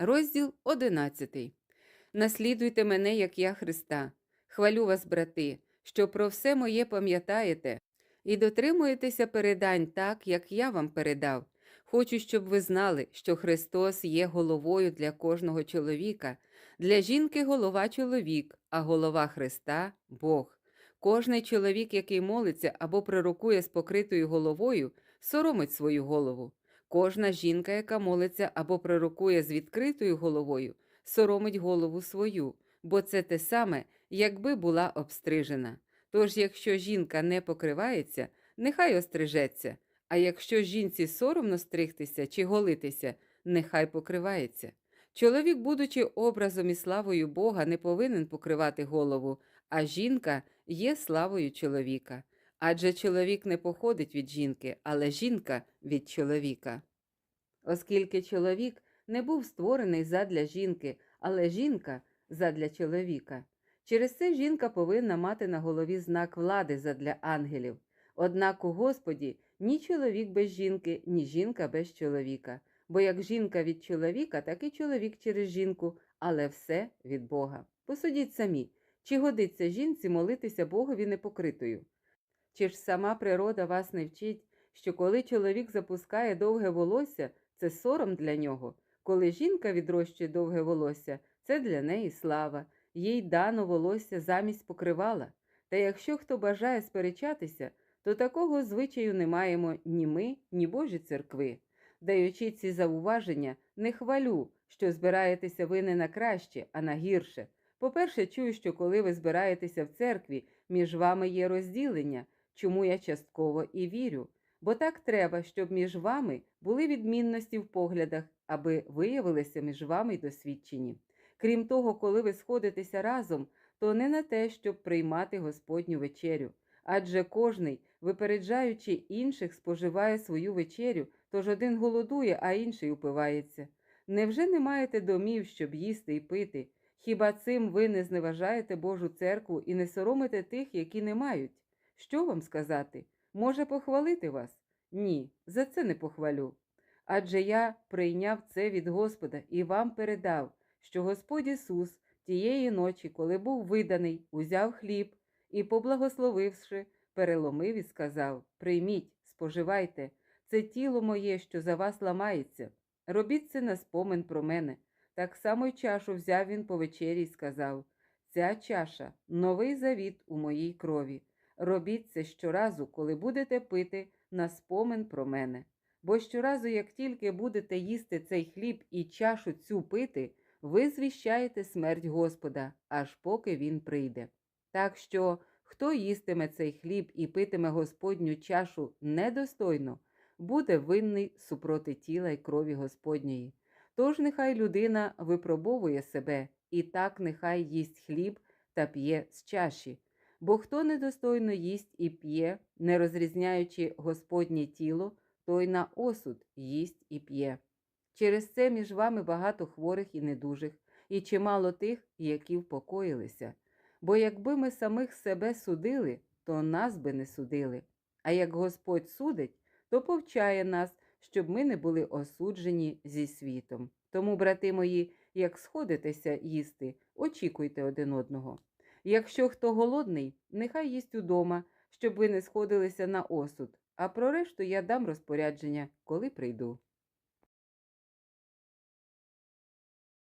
Розділ 11. Наслідуйте мене, як я Христа. Хвалю вас, брати, що про все моє пам'ятаєте і дотримуєтеся передань так, як я вам передав. Хочу, щоб ви знали, що Христос є головою для кожного чоловіка. Для жінки голова чоловік, а голова Христа Бог. Кожний чоловік, який молиться або пророкує з покритою головою, соромить свою голову. Кожна жінка, яка молиться або пророкує з відкритою головою, соромить голову свою, бо це те саме, якби була обстрижена. Тож, якщо жінка не покривається, нехай острижеться, а якщо жінці соромно стригтися чи голитися, нехай покривається. Чоловік, будучи образом і славою Бога, не повинен покривати голову, а жінка є славою чоловіка. Адже чоловік не походить від жінки, але жінка від чоловіка. Оскільки чоловік не був створений задля жінки, але жінка задля чоловіка. Через це жінка повинна мати на голові знак влади задля ангелів. Однак у Господі ні чоловік без жінки, ні жінка без чоловіка. Бо як жінка від чоловіка, так і чоловік через жінку, але все від Бога. Посудіть самі, чи годиться жінці молитися Богові непокритою? Чи ж сама природа вас не вчить, що коли чоловік запускає довге волосся, це сором для нього, коли жінка відрощує довге волосся, це для неї слава, їй дано волосся замість покривала. Та якщо хто бажає сперечатися, то такого звичаю не маємо ні ми, ні Божі церкви. Даючи ці зауваження, не хвалю, що збираєтеся ви не на краще, а на гірше. По-перше, чую, що коли ви збираєтеся в церкві, між вами є розділення, чому я частково і вірю. Бо так треба, щоб між вами були відмінності в поглядах, аби виявилися між вами й досвідчені. Крім того, коли ви сходитеся разом, то не на те, щоб приймати Господню вечерю. Адже кожний, випереджаючи інших, споживає свою вечерю, тож один голодує, а інший упивається. Невже не маєте домів, щоб їсти і пити? Хіба цим ви не зневажаєте Божу церкву і не соромите тих, які не мають? Що вам сказати? Може похвалити вас? Ні, за це не похвалю. Адже я прийняв це від Господа і вам передав, що Господь Ісус тієї ночі, коли був виданий, узяв хліб і, поблагословивши, переломив і сказав: Прийміть, споживайте, це тіло моє, що за вас ламається. Робіть це на спомин про мене. Так само й чашу взяв він по вечері і сказав: Ця чаша новий завіт у моїй крові. Робіть це щоразу, коли будете пити на спомин про мене. Бо щоразу, як тільки будете їсти цей хліб і чашу цю пити, ви звіщаєте смерть Господа, аж поки він прийде. Так що, хто їстиме цей хліб і питиме Господню чашу недостойно, буде винний супроти тіла й крові Господньої. Тож нехай людина випробовує себе, і так нехай їсть хліб та п'є з чаші. Бо хто недостойно їсть і п'є, не розрізняючи Господнє тіло, той на осуд їсть і п'є. Через це між вами багато хворих і недужих, і чимало тих, які впокоїлися. Бо якби ми самих себе судили, то нас би не судили. А як Господь судить, то повчає нас, щоб ми не були осуджені зі світом. Тому, брати мої, як сходитеся їсти, очікуйте один одного. Якщо хто голодний, нехай їсть удома, щоб ви не сходилися на осуд, а про решту я дам розпорядження, коли прийду.